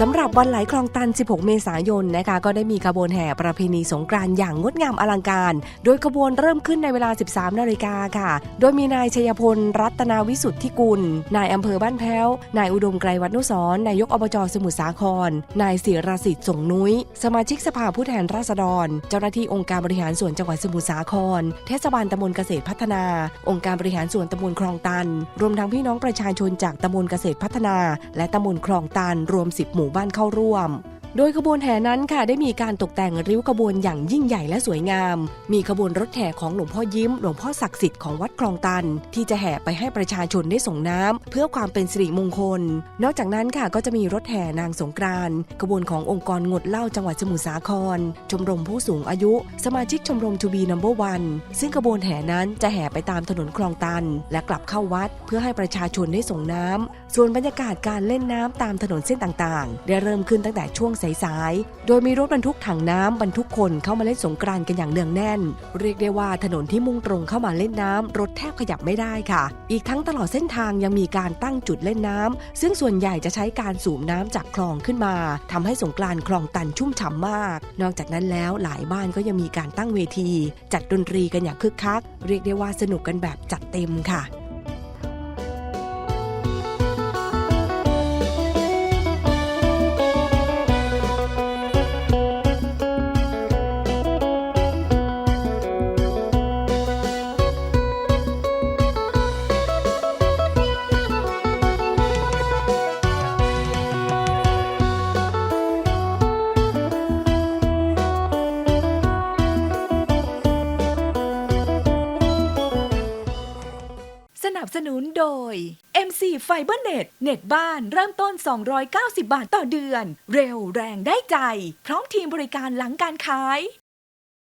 สำหรับวันไหลคลองตัน 16 เมษายนนะคะ ก็ได้มีขบวนแห่ประเพณีสงกรานต์อย่างงดงามอลังการ โดยขบวนเริ่มขึ้นในเวลา 13 นาฬิกาค่ะ โดยมีนายชัยพล รัตนาวิสุทธิกุล นายอำเภอบ้านแพ้ว นายอุดมไกรวัฒนุสรนายกอบจสมุทรสาคร นายศิรสิทธิ์สงนุ้ย สมาชิกสภาผู้แทนราษฎร เจ้าหน้าที่องค์การบริหารส่วนจังหวัดสมุทรสาคร เทศบาลตำบลเกษตรพัฒนา องค์การบริหารส่วนตำบลคลองตัน รวมทั้งพี่น้องประชาชนจากตำบลเกษตรพัฒนา และตำบลคลองตันรวม 10 หมูู่่บ้านเข้าร่วม โดยขบวนแห่นั้นค่ะได้มีการตกแต่งริ้วขบวนอย่างยิ่งใหญ่และสวยงาม มีขบวนรถแห่ของหลวงพ่อยิ้ม หลวงพ่อศักดิ์สิทธิ์ของวัดคลองตัน ที่จะแห่ไปให้ประชาชนได้ส่งน้ำเพื่อความเป็นสิริมงคล นอกจากนั้นค่ะก็จะมีรถแห่นางสงกรานขบวนขององค์กรงดเหล้าจังหวัดสมุทรสาคร ชมรมผู้สูงอายุ สมาชิกชมรมทูบีนัมเบอร์วันซึ่งขบวนแห่นั้นจะแห่ไปตามถนนคลองตัน และกลับเข้าวัด เพื่อให้ประชาชนได้ส่งน้ำส่วนบรรยากาศการเล่นน้ำตามถนนเส้นต่างๆ ได้เริ่มขึ้นตั้งแต่ช่วงสายๆ โดยมีรถบรรทุกถังน้ำบรรทุกคนเข้ามาเล่นสงกรานต์กันอย่างเนืองแน่น เรียกได้ว่าถนนที่มุ่งตรงเข้ามาเล่นน้ำรถแทบขยับไม่ได้ค่ะ อีกทั้งตลอดเส้นทางยังมีการตั้งจุดเล่นน้ำซึ่งส่วนใหญ่จะใช้การสูบน้ำจากคลองขึ้นมาทำให้สงกรานต์คลองตันชุ่มฉ่ำมาก นอกจากนั้นแล้วหลายบ้านก็ยังมีการตั้งเวที จัดดนตรีกันอย่างคึกคัก เรียกได้ว่าสนุกกันแบบจัดเต็มค่ะ นับสนุนโดย MC FiberNet เน็ตบ้านเริ่มต้น 290 บาทต่อเดือน เร็วแรงได้ใจ พร้อมทีมบริการหลังการขาย